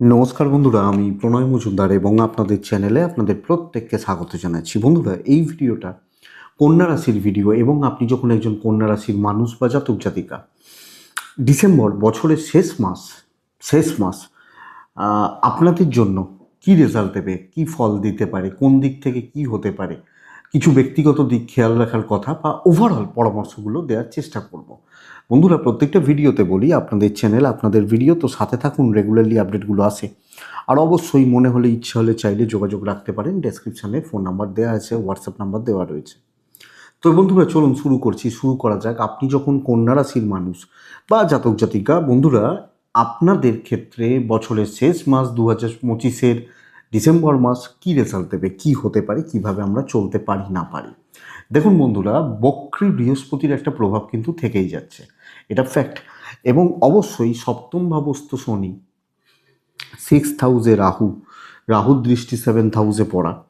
নমস্কার বন্ধুরা, আমি প্রণয় মজুমদার এবং আপনাদের চ্যানেলে আপনাদের প্রত্যেককে স্বাগত জানাচ্ছি। বন্ধুরা, এই ভিডিওটা কন্যা রাশির ভিডিও এবং আপনি যখন একজন কন্যা রাশির মানুষ বা জাতক জাতিকা, ডিসেম্বর বছরের শেষ মাস শেষ মাস আপনাদের জন্য কি রেজাল্ট দেবে, কি ফল দিতে পারে, কোন দিক থেকে কি হতে পারে কিছু ব্যক্তিগত দিক খেয়াল রাখার কথা বা ওভারঅল পরামর্শগুলো দেওয়ার চেষ্টা করব। বন্ধুরা, প্রত্যেকটা ভিডিওতে বলি, আপনাদের চ্যানেল আপনাদের ভিডিও তো সাথে থাকুন রেগুলারলি আপডেটগুলো আসে। আর অবশ্যই মনে হলে, ইচ্ছা হলে চাইলে যোগাযোগ রাখতে পারেন ডেসক্রিপশানে ফোন নাম্বার দেওয়া আছে হোয়াটসঅ্যাপ নাম্বার দেওয়া রয়েছে। তো বন্ধুরা, চলুন শুরু করছি। শুরু করা যাক, আপনি যখন কন্যা রাশির মানুষ বা জাতক জাতিকা বন্ধুরা, আপনাদের ক্ষেত্রে বছরের শেষ মাস দু হাজার পঁচিশের ডিসেম্বর মাস কী রেজাল্ট দেবে, কী হতে পারে, কীভাবে আমরা চলতে পারি, না পারি। দেখুন বন্ধুরা, বক্রী বৃহস্পতির একটা প্রভাব কিন্তু থেকেই যাচ্ছে। এটা ফ্যাক্ট এবং অবশ্যই সপ্তম ভাবস্থ শনি। সিক্স হাউসে রাহু। রাহুর দৃষ্টি সেভেন হাউসে পড়া।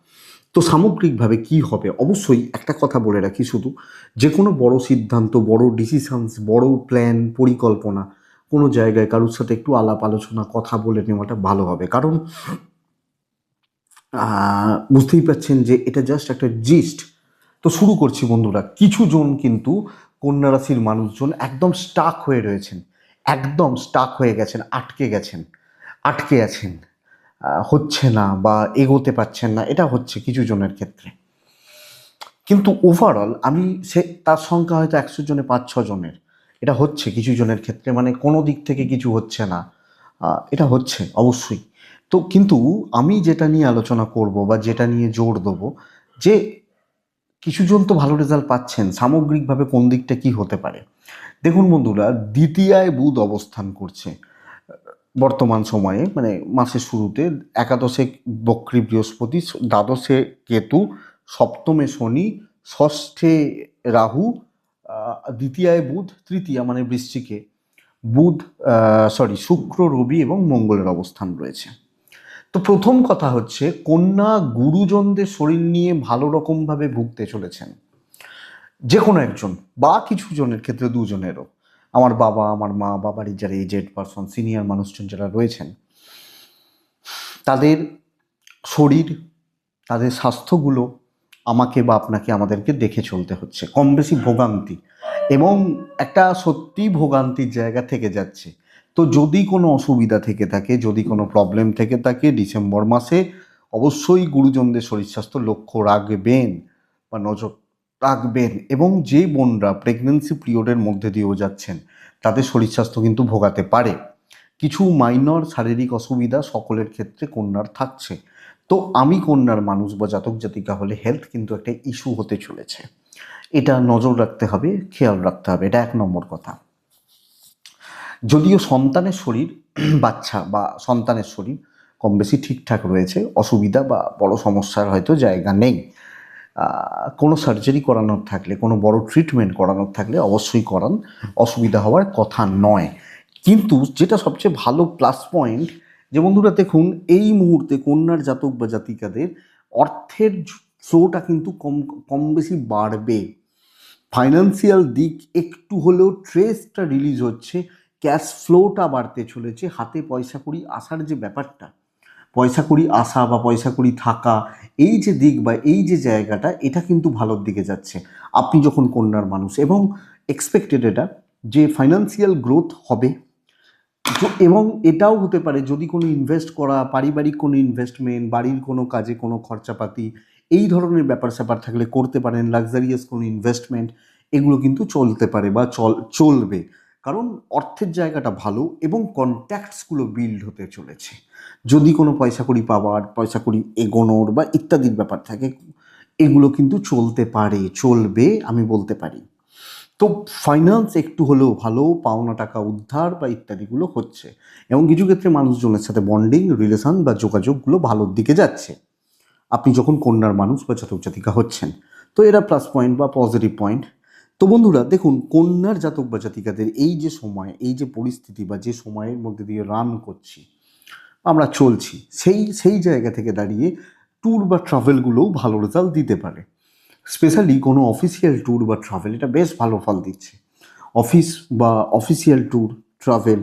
তো সামগ্রিকভাবে কি হবে? অবশ্যই একটা কথা বলে রাখি শুধু যে কোনো বড় সিদ্ধান্ত, বড় ডিসিশানস বড় প্ল্যান পরিকল্পনা, কোনো জায়গায় কারোর সাথে একটু আলাপ আলোচনা কথা বলে নেওয়াটা ভালো হবে। কারণ বুঝতেই পাচ্ছেন যে এটা জাস্ট একটা জিস্ট তো শুরু করছি বন্ধুরা কিছু জন কিন্তু কন্যা রাশির মানুষজন একদম স্টাক হয়ে রয়েছেন, একদম স্টাক হয়ে গেছেন, আটকে গেছেন, আটকে আছেন। হচ্ছে না বা এগোতে পারছেন না, এটা হচ্ছে কিছু জনের ক্ষেত্রে। কিন্তু ওভারঅল আমি সে, তার সংখ্যা হয়তো একশো জনে পাঁচ ছ জনের। এটা হচ্ছে কিছু জনের ক্ষেত্রে মানে কোনো দিক থেকে কিছু হচ্ছে না। এটা হচ্ছে, অবশ্যই। তো কিন্তু আমি যেটা নিয়ে আলোচনা করব বা যেটা নিয়ে জোর দেবো, যে কিছুজন তো ভালো রেজাল্ট পাচ্ছেন, সামগ্রিকভাবে কোন দিকটা কি হতে পারে? দেখুন বন্ধুরা, দ্বিতীয়ায় বুধ অবস্থান করছে। বর্তমান সময়ে মানে মাসের শুরুতে, একাদশে বক্রী বৃহস্পতি, দ্বাদশে কেতু, সপ্তমে শনি, ষষ্ঠে রাহু দ্বিতীয়ায় বুধ, তৃতীয়া মানে বৃশ্চিকে। বুধ সরি শুক্র, রবি এবং মঙ্গলের অবস্থান রয়েছে। তো প্রথম কথা হচ্ছে, কন্যা গুরুজনদের শরীর নিয়ে ভালো রকমভাবে ভুগতে চলেছেন। যে কোনো একজন, বা কিছু জনের ক্ষেত্রে দুজনেরও। আমার বাবা, আমার মা বা যারা এজেড পারসন সিনিয়র মানুষজন যারা রয়েছেন, তাদের শরীর, তাদের স্বাস্থ্যগুলো আমাকে বা আপনাকে আমাদেরকে দেখে চলতে হচ্ছে। কম বেশি ভোগান্তি। এবং একটা সত্যি ভোগান্তির জায়গা থেকে যাচ্ছে। তো যদি কোনো অসুবিধা থেকে থাকে, যদি কোনো প্রবলেম থেকে থাকে, ডিসেম্বর মাসে অবশ্যই গুরুজনদের শরীর স্বাস্থ্য লক্ষ্য রাখবেন বা নজর রাখবেন এবং যে বোনরা প্রেগনেন্সি পিরিয়ডের মধ্যে দিয়েও যাচ্ছেন, তাদের শরীর স্বাস্থ্য কিন্তু ভোগাতে পারে। কিছু মাইনর শারীরিক অসুবিধা সকলের ক্ষেত্রে কন্যার থাকছে। তো আমি কন্যার মানুষ বা জাতক জাতিকা হলে হেলথ কিন্তু একটা ইস্যু হতে চলেছে। এটা নজর রাখতে হবে, খেয়াল রাখতে হবে, এটা এক নম্বর কথা। যদিও সন্তানের শরীর, বাচ্চা বা সন্তানের শরীর কম বেশি ঠিকঠাক রয়েছে, অসুবিধা বা বড় সমস্যার হয়তো জায়গা নেই। কোনো সার্জারি করানোর থাকলে, কোনো বড় ট্রিটমেন্ট করানোর থাকলে অবশ্যই করান, অসুবিধা হওয়ার কথা নয়। কিন্তু যেটা সবচেয়ে ভালো প্লাস পয়েন্ট যে বন্ধুরা দেখুন, এই মুহূর্তে কন্যার জাতক বা জাতিকাদের অর্থের ফ্লোটা কিন্তু কম কম বেশি বাড়বে। ফাইন্যান্সিয়াল দিক একটু হলেও ট্রেসটা রিলিজ হচ্ছে ক্যাশ ফ্লোটা বাড়তে চলেছে, হাতে পয়সা কড়ি আসার যে ব্যাপারটা, পয়সা কড়ি আসা বা পয়সা কড়ি থাকা, এই যে দিক বা এই যে জায়গাটা, এটা কিন্তু ভালোর দিকে যাচ্ছে। আপনি যখন কন্যার মানুষ, এবং এক্সপেক্টেড এটা যে ফাইন্যান্সিয়াল গ্রোথ হবে। এবং এটাও হতে পারে, যদি কোনো ইনভেস্ট করা, পারিবারিক কোনো ইনভেস্টমেন্ট বাড়ির কোনো কাজে কোনো খরচাপাতি, এই ধরনের ব্যাপার স্যাপার থাকলে করতে পারেন লাক্সারিয়াস কোনো ইনভেস্টমেন্ট এগুলো কিন্তু চলতে পারে বা চল, চলবে। কারণ অর্থের জায়গাটা ভালো এবং কন্ট্যাক্টসগুলো বিল্ড হতে চলেছে। যদি কোনো পয়সা কড়ি পাওয়ার পয়সা কড়ি এগোনোর বা ইত্যাদির ব্যাপার থাকে, এগুলো কিন্তু চলতে পারে, চলবে আমি বলতে পারি। তো ফাইন্যান্স একটু হলেও ভালো, পাওনা টাকা উদ্ধার বা ইত্যাদিগুলো হচ্ছে। এবং কিছু ক্ষেত্রে মানুষজনের সাথে বন্ডিং রিলেশন বা যোগাযোগগুলো ভালোর দিকে যাচ্ছে। আপনি যখন কন্যার মানুষ বা জাতক জাতিকা হচ্ছেন, তো এরা প্লাস পয়েন্ট বা পজিটিভ পয়েন্ট তো বন্ধুরা, দেখুন, কন্যার জাতক বা জাতিকাদের এই যে সময়, এই যে পরিস্থিতি বা যে সময়ের মধ্যে দিয়ে রান করছি, আমরা চলছি, সেই সেই জায়গা থেকে দাঁড়িয়ে ট্যুর বা ট্রাভেলগুলোও ভালো রেজাল্ট দিতে পারে। স্পেশালি কোনো অফিসিয়াল ট্যুর বা ট্রাভেল এটা বেশ ভালো ফল দিচ্ছে। অফিস বা অফিসিয়াল ট্যুর ট্রাভেল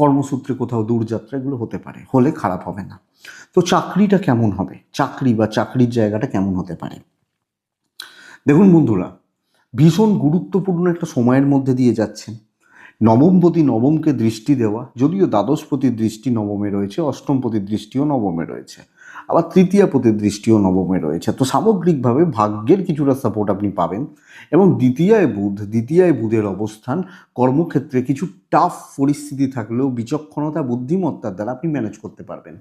কর্মসূত্রে কোথাও দূরযাত্রা এগুলো হতে পারে, হলে খারাপ হবে না। তো চাকরিটা কেমন হবে? চাকরি বা চাকরির জায়গাটা কেমন হতে পারে? দেখুন বন্ধুরা ভীষণ গুরুত্বপূর্ণ একটা সময়ের মধ্যে দিয়ে যাচ্ছেন। নবমপতি নবমকে দৃষ্টি দেওয়া, যদিও দ্বাদশপতির দৃষ্টি নবমে রয়েছে অষ্টমপতির দৃষ্টিও নবমে রয়েছে, আবার তৃতীয়পতির দৃষ্টিও নবমে রয়েছে। তো সামগ্রিকভাবে ভাগ্যের কিছুটা সাপোর্ট আপনি পাবেন এবং দ্বিতীয়ায় বুধ, দ্বিতীয়ায় বুধের অবস্থান কর্মক্ষেত্রে কিছু টাফ পরিস্থিতি থাকলেও বিচক্ষণতা, বুদ্ধিমত্তার দ্বারা আপনি ম্যানেজ করতে পারবেন।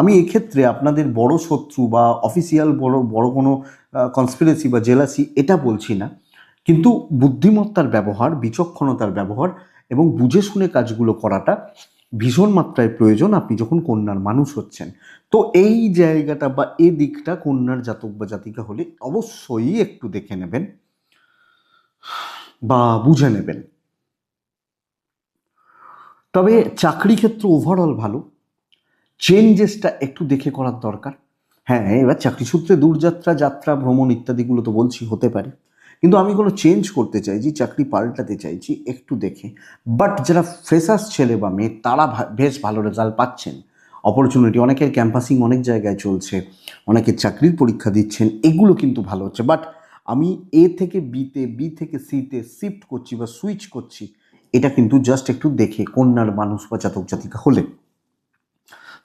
আমি এক্ষেত্রে আপনাদের বড় শত্রু বা অফিসিয়াল বড় বড় কোনো কনস্পিরেসি বা জেলাসি এটা বলছি না। কিন্তু বুদ্ধিমত্তার ব্যবহার, বিচক্ষণতার ব্যবহার এবং বুঝে শুনে কাজগুলো করাটা ভীষণ মাত্রায় প্রয়োজন আপনি যখন কন্যার মানুষ হচ্ছেন। তো এই জায়গাটা বা এই দিকটা কন্যার জাতক বা জাতিকা হলে অবশ্যই একটু দেখে নেবেন বা বুঝে নেবেন। তবে চাকরি ক্ষেত্র ওভারঅল ভালো। চেঞ্জেসটা একটু দেখে করার দরকার। হ্যাঁ এবার চাকরি সূত্রে দূরযাত্রা, যাত্রা, ভ্রমণ ইত্যাদিগুলো তো বলছি, হতে পারে। কিন্তু আমি কোনো চেঞ্জ করতে চাইছি, চাকরি পাল্টাতে চাইছি একটু দেখে। বাট যারা ফ্রেশার্স ছেলে বা মেয়ে, তারা বেশ ভালো রেজাল্ট পাচ্ছেন। অপরচুনিটি অনেকের ক্যাম্পাসিং অনেক জায়গায় চলছে অনেকে চাকরির পরীক্ষা দিচ্ছেন, এগুলো কিন্তু ভালো হচ্ছে। বাট আমি এ থেকে বিতে বি থেকে সিতে শিফট করছি বা সুইচ করছি, এটা কিন্তু জাস্ট একটু দেখে কন্যার মানুষ বা জাতক জাতিকা হলে।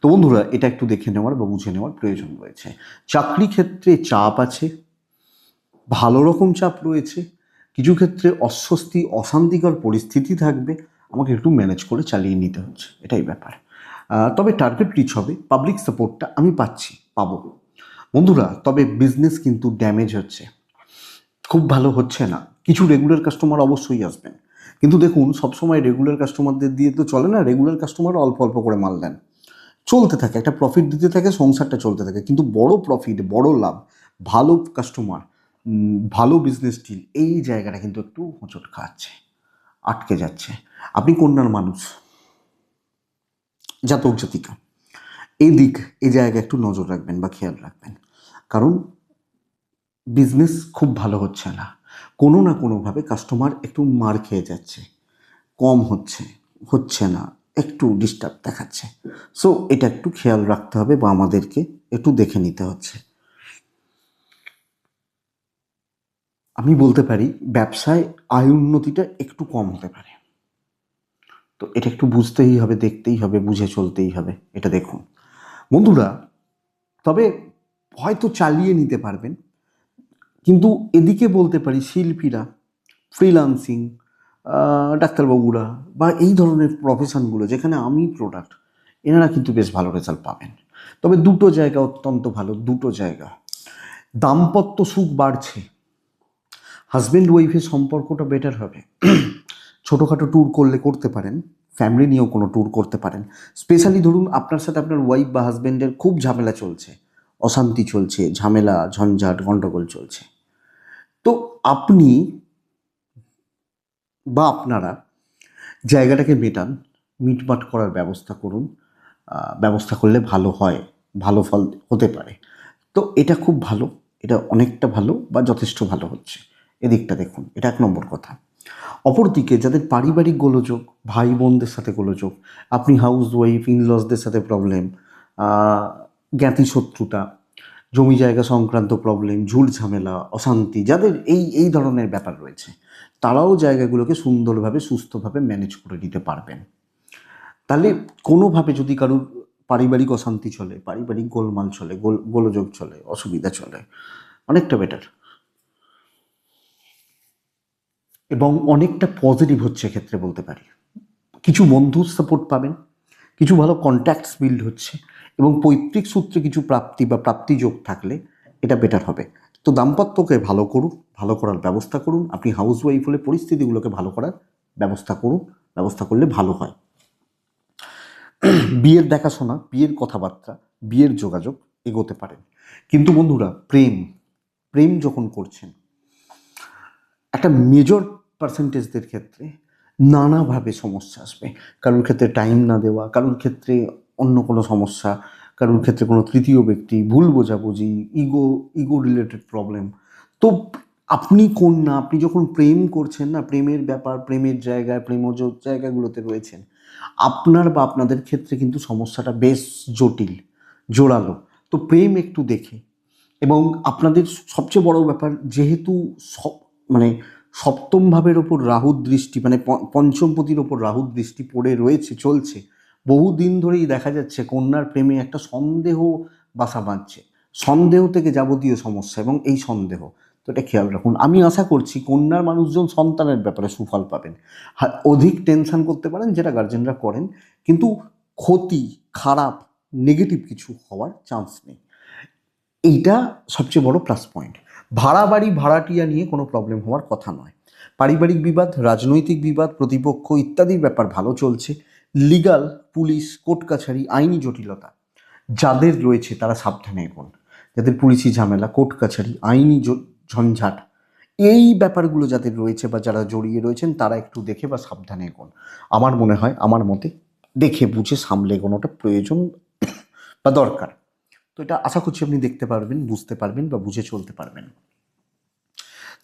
তো বন্ধুরা, এটা একটু দেখে নেওয়ার বা বুঝে নেওয়ার প্রয়োজন রয়েছে। চাকরি ক্ষেত্রে চাপ আছে ভালো রকম চাপ রয়েছে, কিছু ক্ষেত্রে অস্বস্তি, অশান্তিকর পরিস্থিতি থাকবে, আমাকে একটু ম্যানেজ করে চালিয়ে নিতে হচ্ছে, এটাই ব্যাপার। তবে টার্গেট রিচ হবে পাবলিক সাপোর্টটা আমি পাচ্ছি, পাবো। বন্ধুরা, তবে বিজনেস কিন্তু ড্যামেজ হচ্ছে। খুব ভালো হচ্ছে না, কিছু রেগুলার কাস্টমার অবশ্যই আসবেন। কিন্তু দেখুন, সবসময় রেগুলার কাস্টমারদের দিয়ে তো চলে না রেগুলার কাস্টমার অল্প অল্প করে মাল দেন। চলতে থাকে, একটা প্রফিট দিতে থাকে, সংসারটা চলতে থাকে, কিন্তু বড় প্রফিট বড় লাভ, ভালো কাস্টমার ভালো বিজনেস ডিল এই জায়গাটা কিন্তু একটু হোঁচট খাচ্ছে, আটকে যাচ্ছে। আপনি কন্যার মানুষ, জাতক, জাতিকা এই দিক এই জায়গায় একটু নজর রাখবেন বা খেয়াল রাখবেন। কারণ বিজনেস খুব ভালো হচ্ছে না। কোনো না কোনোভাবে কাস্টমার একটু মার খেয়ে যাচ্ছে, কম হচ্ছে হচ্ছে না, একটু ডিস্টার্ব দেখাচ্ছে। সো এটা একটু খেয়াল রাখতে হবে বা আমাদেরকে একটু দেখে নিতে হচ্ছে। আমি বলতে পারি, ব্যবসায় আয় উন্নতিটা একটু কম হতে পারে। তো এটা একটু বুঝতেই হবে, দেখতেই হবে, বুঝে চলতেই হবে, এটা দেখুন। বন্ধুরা, তবে হয়তো চালিয়ে নিতে পারবেন, কিন্তু এদিকে বলতে পারি শিল্পীরা ফ্রিলান্সিং ডাক্তারবাবুরা বা এই ধরনের প্রফেশনগুলো যেখানে আমি প্রোডাক্ট এনারা কিন্তু বেশ ভালো রেজাল্ট পাবেন। তবে দুটো জায়গা অত্যন্ত ভালো, দুটো জায়গা। দাম্পত্য সুখ বাড়ছে। হাজব্যান্ড ওয়াইফের সম্পর্কটা বেটার হবে। ছোটোখাটো ট্যুর করলে করতে পারেন। ফ্যামিলি নিয়েও কোনো ট্যুর করতে পারেন। স্পেশালি ধরুন আপনার সাথে আপনার ওয়াইফ বা হাজব্যান্ডের খুব ঝামেলা চলছে। অশান্তি চলছে, ঝামেলা, ঝঞ্ঝাট গণ্ডগোল চলছে। তো আপনি বা আপনারা জায়গাটাকে মেটান, মিটমাট করার ব্যবস্থা করুন। ব্যবস্থা করলে ভালো হয়, ভালো ফল হতে পারে। তো এটা খুব ভালো, এটা অনেকটা ভালো বা যথেষ্ট ভালো হচ্ছে। এদিকটা দেখুন, এটা এক নম্বর কথা। অপরদিকে যাদের পারিবারিক গোলযোগ ভাই বোনদের সাথে গোলযোগ, আপনি হাউস ওয়াইফ ইনলসদের সাথে প্রবলেম জ্ঞাতি শত্রুতা, জমি জায়গা সংক্রান্ত প্রবলেম ঝুল ঝামেলা, অশান্তি, যাদের এই এই ধরনের ব্যাপার রয়েছে, তারাও জায়গাগুলোকে সুন্দরভাবে, সুস্থভাবে ম্যানেজ করে নিতে পারবেন। তাহলে কোনোভাবে যদি কারুর পারিবারিক অশান্তি চলে, পারিবারিক গোলমাল চলে, গোল, গোলযোগ চলে, অসুবিধা চলে, অনেকটা বেটার এবং অনেকটা পজিটিভ হচ্ছে ক্ষেত্রে বলতে পারি। কিছু বন্ধুর সাপোর্ট পাবেন, কিছু ভালো কন্ট্যাক্টস বিল্ড হচ্ছে এবং পৈতৃক সূত্রে কিছু প্রাপ্তি বা প্রাপ্তিযোগ থাকলে এটা বেটার হবে। তো দাম্পত্যকে ভালো করুন, ভালো করার ব্যবস্থা করুন। আপনি হাউস ওয়াইফ হলে পরিস্থিতিগুলোকে ভালো করার ব্যবস্থা করুন, ব্যবস্থা করলে ভালো হয়। বিয়ের দেখাশোনা, বিয়ের কথাবার্তা, বিয়ের যোগাযোগ এগোতে পারেন। কিন্তু বন্ধুরা, প্রেম প্রেম যখন করছেন, একটা মেজর পার্সেন্টেজদের ক্ষেত্রে নানাভাবে সমস্যা আসবে। কারোর ক্ষেত্রে টাইম না দেওয়া, কারোর ক্ষেত্রে অন্য কোনো সমস্যা, কারোর ক্ষেত্রে কোনো তৃতীয় ব্যক্তি, ভুল বোঝাবুঝি ইগো ইগো রিলেটেড প্রবলেম তো আপনি কোন না, আপনি যখন প্রেম করছেন না, প্রেমের ব্যাপার, প্রেমের জায়গায় প্রেমজ জায়গাগুলোতে রয়েছেন, আপনার বা আপনাদের ক্ষেত্রে কিন্তু সমস্যাটা বেশ জটিল, জোরালো। তো প্রেম একটু দেখে। এবং আপনাদের সবচেয়ে বড় ব্যাপার, যেহেতু সব মানে সপ্তম ভাবের ওপর রাহুর দৃষ্টি মানে পঞ্চমপতির ওপর রাহুর দৃষ্টি পড়ে রয়েছে, চলছে। বহুদিন ধরেই দেখা যাচ্ছে কন্যার প্রেমে একটা সন্দেহ বাসা বাঁধছে। সন্দেহ থেকে যাবতীয় সমস্যা এবং এই সন্দেহ। তো এটা খেয়াল রাখুন। আমি আশা করছি কন্যার মানুষজন সন্তানের ব্যাপারে সুফল পাবেন। অধিক টেনশন করতে পারেন যেটা গার্জেনরা করেন, কিন্তু ক্ষতি, খারাপ নেগেটিভ কিছু হওয়ার চান্স নেই। এইটা সবচেয়ে বড় প্লাস পয়েন্ট ভাড়া বাড়ি, ভাড়াটিয়া নিয়ে কোনো প্রবলেম হওয়ার কথা নয়। পারিবারিক বিবাদ, রাজনৈতিক বিবাদ, প্রতিপক্ষ ইত্যাদির ব্যাপার ভালো চলছে। লিগাল পুলিশ কোর্ট কাছারি, আইনি জটিলতা যাদের রয়েছে তারা সাবধানে এগোন। যাদের পুলিশি ঝামেলা কোর্ট কাছারি, আইনি ঝঞ্ঝাট এই ব্যাপারগুলো যাদের রয়েছে বা যারা জড়িয়ে রয়েছেন তারা একটু দেখে বা সাবধানে এগোন। আমার মনে হয়, আমার মতে দেখে বুঝে সামলে এগোনোটা প্রয়োজন বা দরকার। তো এটা আশা করছি আপনি দেখতে পারবেন, বুঝতে পারবেন বা বুঝে চলতে পারবেন।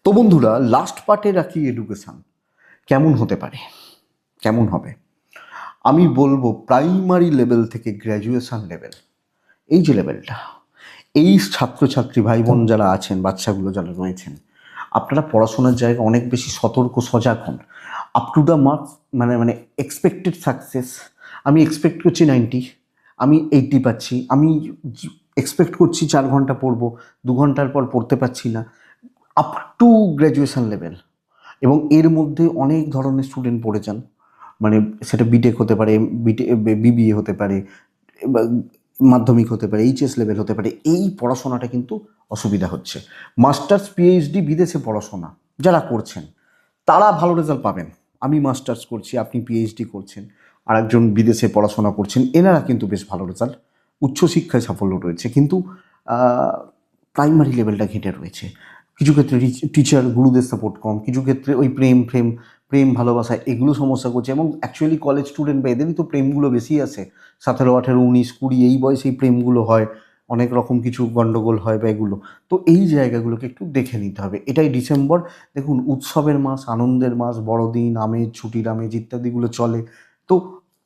তো বন্ধুরা লাস্ট পার্টে রাখি এডুকেশান কেমন হতে পারে? কেমন হবে? আমি বলব প্রাইমারি লেভেল থেকে গ্র্যাজুয়েশান লেভেল এই যে লেভেলটা এই ছাত্রছাত্রী ভাই বোন যারা আছেন, বাচ্চাগুলো যারা রয়েছেন, আপনারা পড়াশোনার জায়গায় অনেক বেশি সতর্ক, সজাগ হন। আপ টু দ্য মার্কস মানে মানে এক্সপেক্টেড সাকসেস আমি এক্সপেক্ট করছি নাইনটি আমি এইটটি পাচ্ছি, আমি এক্সপেক্ট করছি চার ঘণ্টা পড়ব, দু ঘণ্টার পর পড়তে পারছি না আপ টু গ্র্যাজুয়েশন লেভেল এবং এর মধ্যে অনেক ধরনের স্টুডেন্ট পড়ে যান। মানে সেটা বিটেক হতে পারে বিটে বিবিএ হতে পারে মাধ্যমিক হতে পারে এইচএস লেভেল হতে পারে, এই পড়াশোনাটা কিন্তু অসুবিধা হচ্ছে। মাস্টার্স পিএইচডি বিদেশে পড়াশোনা যারা করছেন, তারা ভালো রেজাল্ট পাবেন। আমি মাস্টার্স করছি, আপনি পিএইচডি করছেন আর একজন বিদেশে পড়াশোনা করছেন, এনারা কিন্তু বেশ ভালো রেজাল্ট উচ্চশিক্ষায় সাফল্য রয়েছে, কিন্তু প্রাইমারি লেভেলটা ঘেঁটে রয়েছে। কিছু ক্ষেত্রে টিচার গুরুদের সাপোর্ট কম, কিছু ক্ষেত্রে ওই প্রেম প্রেম প্রেম, ভালোবাসা এগুলো সমস্যা করছে, এবং অ্যাকচুয়ালি কলেজ স্টুডেন্ট বা এদেরই তো প্রেমগুলো বেশি আছে। সতেরো, আঠেরো, উনিশ, কুড়ি, এই বয়সেই প্রেমগুলো হয়, অনেক রকম কিছু গণ্ডগোল হয় বা এগুলো। তো এই জায়গাগুলোকে একটু দেখে নিতে হবে। এটাই ডিসেম্বর, দেখুন, উৎসবের মাস, আনন্দের মাস, বড়দিন, আমেজ, ছুটির আমেজ ইত্যাদিগুলো চলে। তো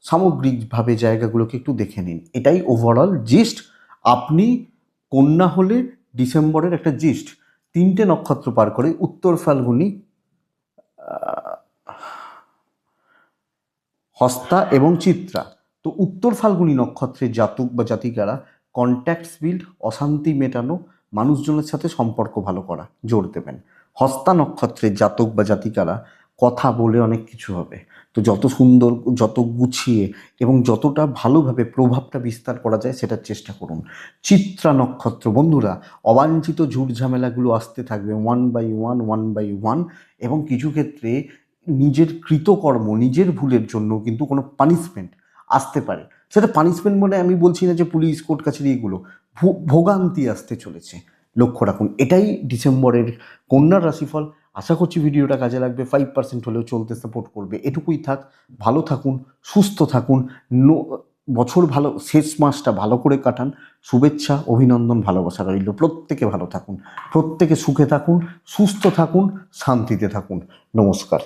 সামগ্রিকভাবে জায়গাগুলোকে একটু দেখে নিন। এটাই ওভারঅল জিস্ট আপনি কন্যা হলে ডিসেম্বরের একটা জিস্ট তিনটে নক্ষত্র পার করে উত্তর ফাল্গুনি হস্তা এবং চিত্রা। তো উত্তর ফাল্গুনি নক্ষত্রের জাতক বা জাতিকারা কন্ট্যাক্টস বিল্ড অশান্তি মেটানো, মানুষজনের সাথে সম্পর্ক ভালো করা, জোর দেবেন। হস্তা নক্ষত্রের জাতক বা জাতিকারা কথা বলে অনেক কিছু হবে। তো যত সুন্দর, যত গুছিয়ে এবং যতটা ভালোভাবে প্রভাবটা বিস্তার করা যায় সেটার চেষ্টা করুন। চিত্রা নক্ষত্র, বন্ধুরা, অবাঞ্ছিত ঝুট ঝামেলাগুলো আসতে থাকবে one by one one by one এবং কিছু ক্ষেত্রে নিজের কৃতকর্ম, নিজের ভুলের জন্য কিন্তু কোনো পানিশমেন্ট আসতে পারে। সেটা পানিশমেন্ট বলে আমি বলছি না যে পুলিশ, কোর্ট, কাছারি এগুলো। ভোগান্তি আসতে চলেছে। লক্ষ্য রাখুন, এটাই ডিসেম্বরের কন্যার রাশিফল আশা করছি ভিডিওটা কাজে লাগবে। ফাইভ পার্সেন্ট হলেও চলতে সাপোর্ট করবে। এটুকুই থাক, ভালো থাকুন, সুস্থ থাকুন, নো, বছর ভালো, শেষ মাসটা ভালো করে কাটান। শুভেচ্ছা, অভিনন্দন, ভালোবাসা রইল। প্রত্যেকে ভালো থাকুন, প্রত্যেকে সুখে থাকুন, সুস্থ থাকুন, শান্তিতে থাকুন। নমস্কার।